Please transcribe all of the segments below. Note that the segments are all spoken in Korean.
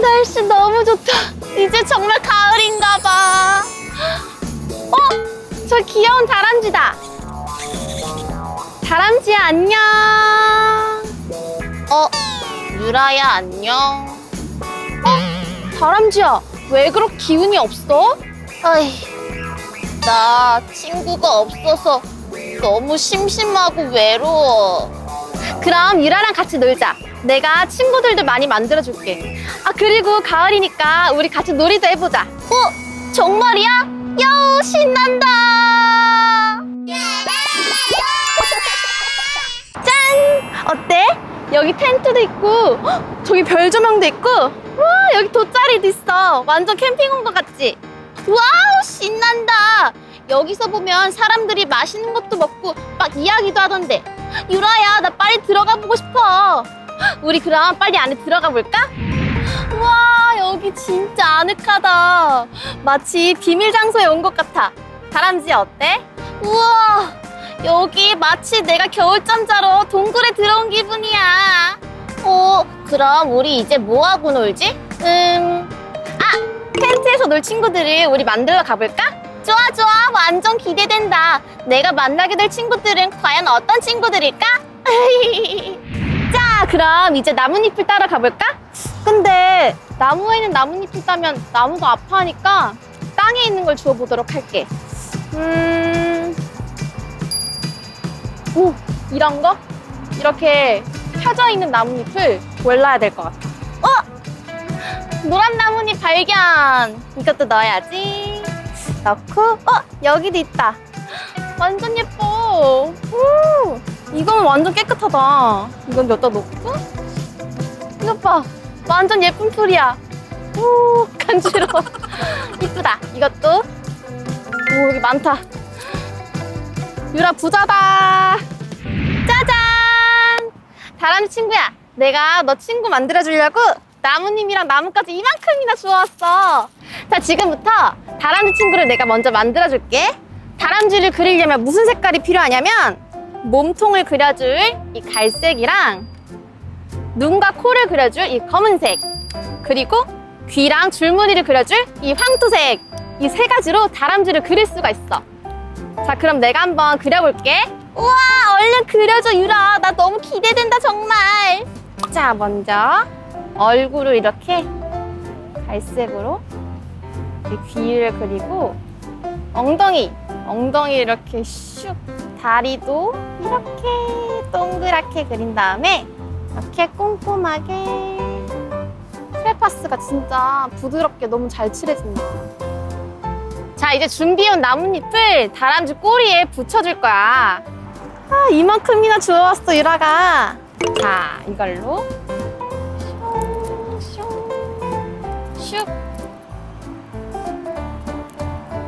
날씨 너무 좋다. 이제 정말 가을인가 봐. 어? 저 귀여운 다람쥐다. 다람쥐야, 안녕. 어? 유라야, 안녕. 어? 다람쥐야, 왜 그렇게 기운이 없어? 아이, 나 친구가 없어서 너무 심심하고 외로워. 그럼 유라랑 같이 놀자. 내가 친구들도 많이 만들어줄게. 아, 그리고 가을이니까 우리 같이 놀이도 해보자. 어? 정말이야? 야, 신난다! 짠! 어때? 여기 텐트도 있고, 헉, 저기 별 조명도 있고, 와, 여기 돗자리도 있어. 완전 캠핑 온 것 같지? 와우, 신난다! 여기서 보면 사람들이 맛있는 것도 먹고 막 이야기도 하던데. 유라야, 나 빨리 들어가 보고 싶어. 우리 그럼 빨리 안에 들어가 볼까? 와, 여기 진짜 아늑하다. 마치 비밀 장소에 온 것 같아. 다람쥐 어때? 우와, 여기 마치 내가 겨울잠 자러 동굴에 들어온 기분이야. 어, 그럼 우리 이제 뭐 하고 놀지? 음, 아, 텐트에서 놀 친구들을 우리 만들러 가볼까? 좋아, 좋아. 완전 기대된다. 내가 만나게 될 친구들은 과연 어떤 친구들일까? 자, 그럼 이제 나뭇잎을 따라 가볼까? 근데 나무에는 나뭇잎을 따면 나무가 아파하니까 땅에 있는 걸 주워보도록 할게. 음, 오, 이런 거? 이렇게 펴져 있는 나뭇잎을 골라야 될 것 같아. 어? 노란 나뭇잎 발견! 이것도 넣어야지. 넣고, 어? 여기도 있다. 완전 예뻐. 오, 이건 완전 깨끗하다. 이건 몇다 넣고. 이것 봐. 완전 예쁜 풀이야. 오, 간지러워. 이쁘다. 이것도. 오, 여기 많다. 유라 부자다. 짜잔! 다람쥐 친구야. 내가 너 친구 만들어주려고 나무님이랑 나뭇가지 이만큼이나 주워왔어. 자, 지금부터 다람쥐 친구를 내가 먼저 만들어줄게. 다람쥐를 그리려면 무슨 색깔이 필요하냐면 몸통을 그려줄 이 갈색이랑 눈과 코를 그려줄 이 검은색 그리고 귀랑 줄무늬를 그려줄 이 황토색 이 세 가지로 다람쥐를 그릴 수가 있어. 자, 그럼 내가 한번 그려볼게. 우와, 얼른 그려줘, 유라. 나 너무 기대된다, 정말. 자, 먼저 얼굴을 이렇게 갈색으로 이 귀를 그리고 엉덩이, 엉덩이 이렇게 슉 다리도 이렇게 동그랗게 그린 다음에 이렇게 꼼꼼하게 크레파스가 진짜 부드럽게 너무 잘 칠해진다. 자, 이제 준비해온 나뭇잎을 다람쥐 꼬리에 붙여줄 거야. 아, 이만큼이나 주워왔어, 유라가. 자, 이걸로. 슉, 슉.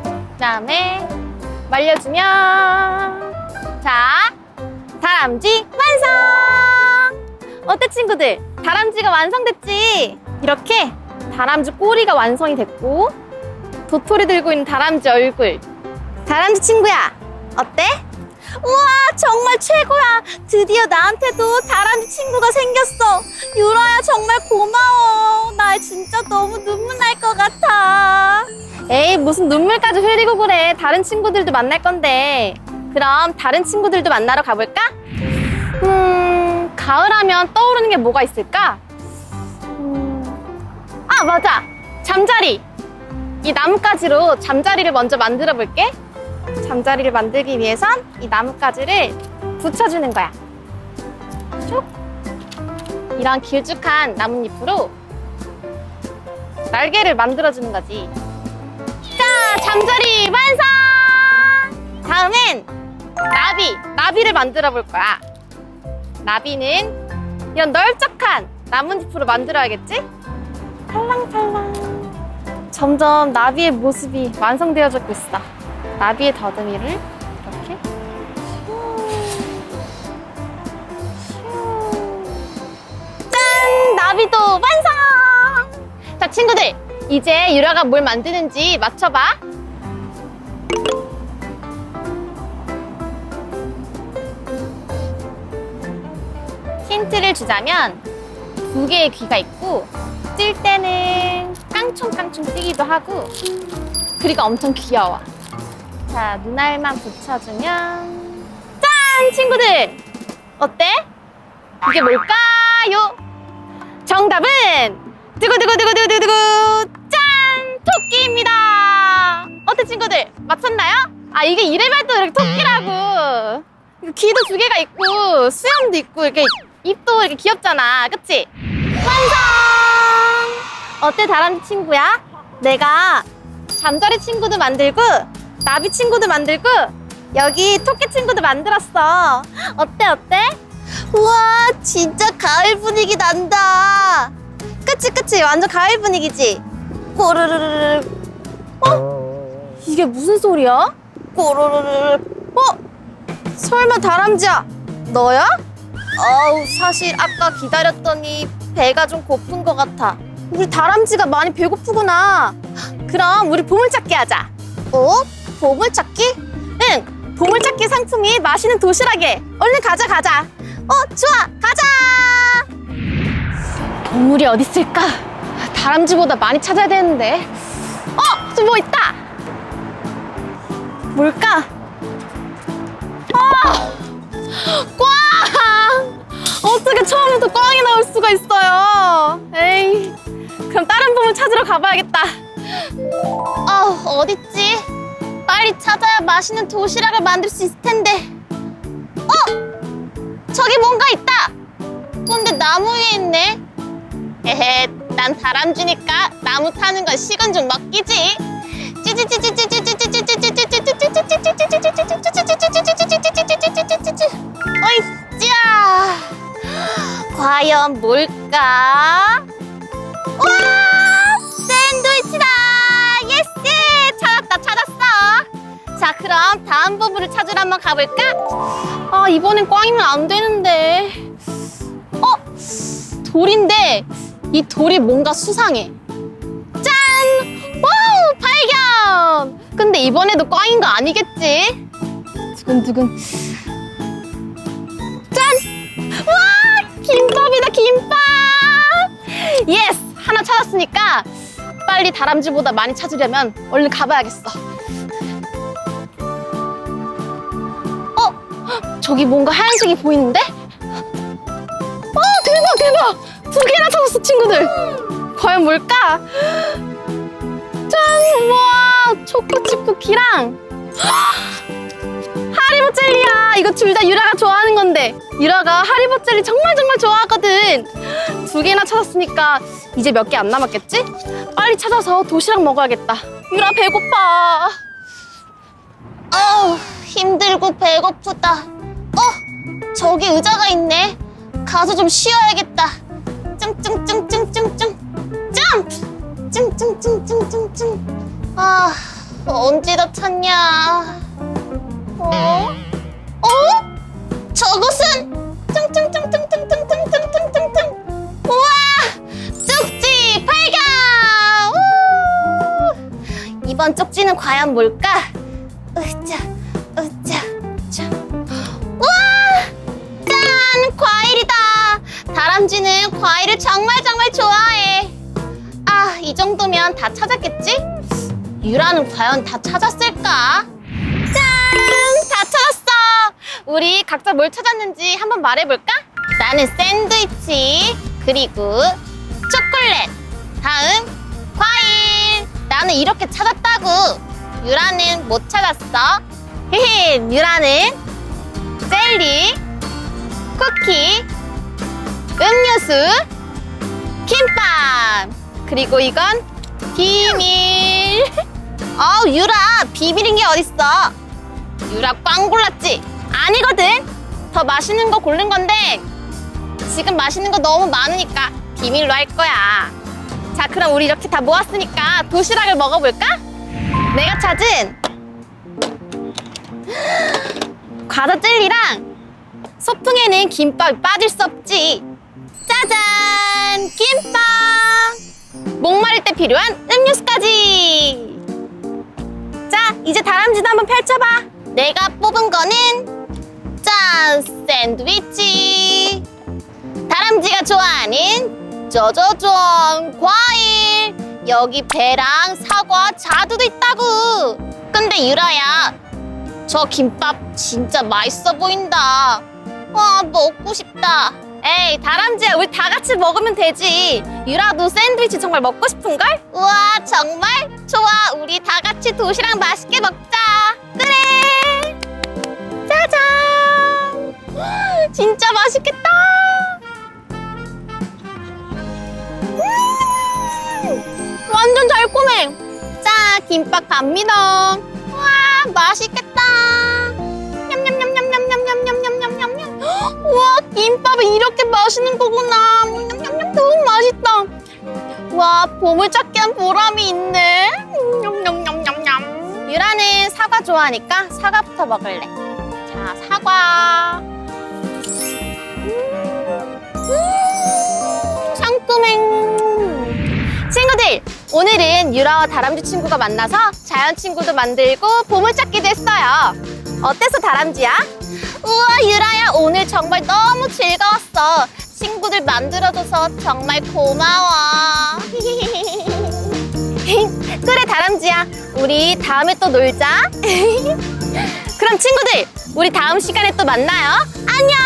그 다음에 말려주면. 자, 다람쥐 완성! 어때, 친구들? 다람쥐가 완성됐지? 이렇게 다람쥐 꼬리가 완성이 됐고, 도토리 들고 있는 다람쥐 얼굴. 다람쥐 친구야, 어때? 우와, 정말 최고야. 드디어 나한테도 다람쥐 친구가 생겼어. 유라야, 정말 고마워. 나 진짜 너무 눈물 날 것 같아. 에이, 무슨 눈물까지 흘리고 그래. 다른 친구들도 만날 건데. 그럼 다른 친구들도 만나러 가볼까? 음, 가을하면 떠오르는 게 뭐가 있을까? 음, 아, 맞아. 잠자리. 이 나뭇가지로 잠자리를 먼저 만들어 볼게. 잠자리를 만들기 위해선 이 나뭇가지를 붙여주는 거야. 쭉. 이런 길쭉한 나뭇잎으로 날개를 만들어주는 거지. 자, 잠자리 완성! 다음엔 나비, 나비를 만들어 볼 거야. 나비는 이런 널쩍한 나뭇잎으로 만들어야겠지? 팔랑팔랑. 점점 나비의 모습이 완성되어지고 있어. 나비의 더듬이를 이렇게. 짠! 나비도 완성! 자, 친구들, 이제 유라가 뭘 만드는지 맞춰봐. 힌트를 주자면 두 개의 귀가 있고 찔 때는 깡총깡총 뛰기도 하고 그리고 엄청 귀여워. 자, 눈알만 붙여주면 짠! 친구들! 어때? 이게 뭘까요? 정답은 두구두구두구두구두구 짠! 토끼입니다. 어때 친구들? 맞췄나요? 아 이게 이래봬도 이렇게 토끼라고. 귀도 두 개가 있고 수염도 있고 이렇게 입도 이렇게 귀엽잖아. 그치? 완성! 어때 다람쥐 친구야? 내가 잠자리 친구도 만들고 나비 친구도 만들고 여기 토끼 친구도 만들었어. 어때 어때? 우와 진짜 가을 분위기 난다. 그치 그치 완전 가을 분위기지. 꼬르르르. 어? 이게 무슨 소리야? 꼬르르르. 어? 설마 다람쥐야? 너야? 어우 사실 아까 기다렸더니 배가 좀 고픈 것 같아. 우리 다람쥐가 많이 배고프구나. 그럼 우리 보물찾기 하자. 어? 보물찾기? 응. 보물찾기 상품이 맛있는 도시락에. 얼른 가자 가자. 어 좋아 가자. 보물이 어디 있을까? 다람쥐보다 많이 찾아야 되는데. 어, 저뭐 있다. 뭘까? 아, 꽝! 어떻게 처음부터 꽝이 나올 수가 있어요? 에이, 그럼 다른 보물 찾으러 가봐야겠다. 아, 어딨지? 빨리 찾아야 맛있는 도시락을 만들 수 있을 텐데. 어? 저기 뭔가 있다. 근데 나무 위에 있네. 헤헤, 난 다람쥐니까 나무 타는 건 식은 좀. 어이, 짜. 과연 뭘까? 와, 샌드위치다. 예스, 찾았다, 찾았어. 자, 그럼 다음 부분을 찾으러 한번 가볼까? 아, 이번엔 꽝이면 안 되는데. 어, 돌인데 이 돌이 뭔가 수상해. 짠! 와우! 발견! 근데 이번에도 꽝인 거 아니겠지? 두근두근. 김밥! 예스! 하나 찾았으니까 빨리 다람쥐보다 많이 찾으려면 얼른 가봐야겠어. 어? 저기 뭔가 하얀색이 보이는데? 어, 대박, 대박! 두 개나 찾았어, 친구들! 과연 뭘까? 짠! 우와! 초코칩 쿠키랑 하리보 젤리야! 이거 둘 다 유라가 좋아하는 건데 유라가 하리보 젤리 정말 정말 좋아하거든! 두 개나 찾았으니까 이제 몇 개 안 남았겠지? 빨리 찾아서 도시락 먹어야겠다. 유라 배고파. 어우, 힘들고 배고프다. 어, 저기 의자가 있네. 가서 좀 쉬어야겠다. 찡찡찡찡찡찡. 점프! 찡찡찡찡찡찡. 아, 언제 다 찾냐. 어? 어? 이번 쪽지는 과연 뭘까? 으짜, 으짜, 자. 우와! 짠! 과일이다! 다람쥐는 과일을 정말 정말 좋아해. 아, 이 정도면 다 찾았겠지? 유라는 과연 다 찾았을까? 짠! 다 찾았어! 우리 각자 뭘 찾았는지 한번 말해볼까? 나는 샌드위치, 그리고 초콜릿, 다음. 나는 이렇게 찾았다고. 유라는 못 찾았어. 헤헤, 유라는 젤리, 쿠키, 음료수, 김밥. 그리고 이건 비밀. 아우, 유라, 비밀인 게 어딨어? 유라 꽝 골랐지? 아니거든. 더 맛있는 거 고른 건데 지금 맛있는 거 너무 많으니까 비밀로 할 거야. 자, 그럼 우리 이렇게 다 모았으니까 도시락을 먹어볼까? 내가 찾은 과자 젤리랑 소풍에는 김밥이 빠질 수 없지. 짜잔! 김밥! 목마를 때 필요한 음료수까지! 자, 이제 다람쥐도 한번 펼쳐봐. 내가 뽑은 거는 짠! 샌드위치! 다람쥐가 좋아하는 짜자잔 과일. 여기 배랑 사과 자두도 있다구. 근데 유라야 저 김밥 진짜 맛있어 보인다. 와 먹고 싶다. 에이 다람쥐야 우리 다 같이 먹으면 되지. 유라도 샌드위치 정말 먹고 싶은걸? 우와 정말? 좋아 우리 다 같이 도시락 맛있게 먹자. 그래. 짜잔. 진짜 맛있겠다 달콤해. 자 김밥 갑니다 와 맛있겠다. 냠냠냠냠냠냠냠냠냠냠냠 와 김밥이 이렇게 맛있는 거구나. 냠냠냠 너무 맛있다. 와 보물찾기 보람이 있네. 냠냠냠냠냠. 유라는 사과 좋아하니까 사과부터 먹을래. 자 사과. 음, 상큼해. 친구들 오늘은 유라와 다람쥐 친구가 만나서 자연 친구도 만들고 보물찾기도 했어요. 어땠어 다람쥐야? 우와 유라야 오늘 정말 너무 즐거웠어. 친구들 만들어줘서 정말 고마워. 그래 다람쥐야. 우리 다음에 또 놀자. 그럼 친구들 우리 다음 시간에 또 만나요. 안녕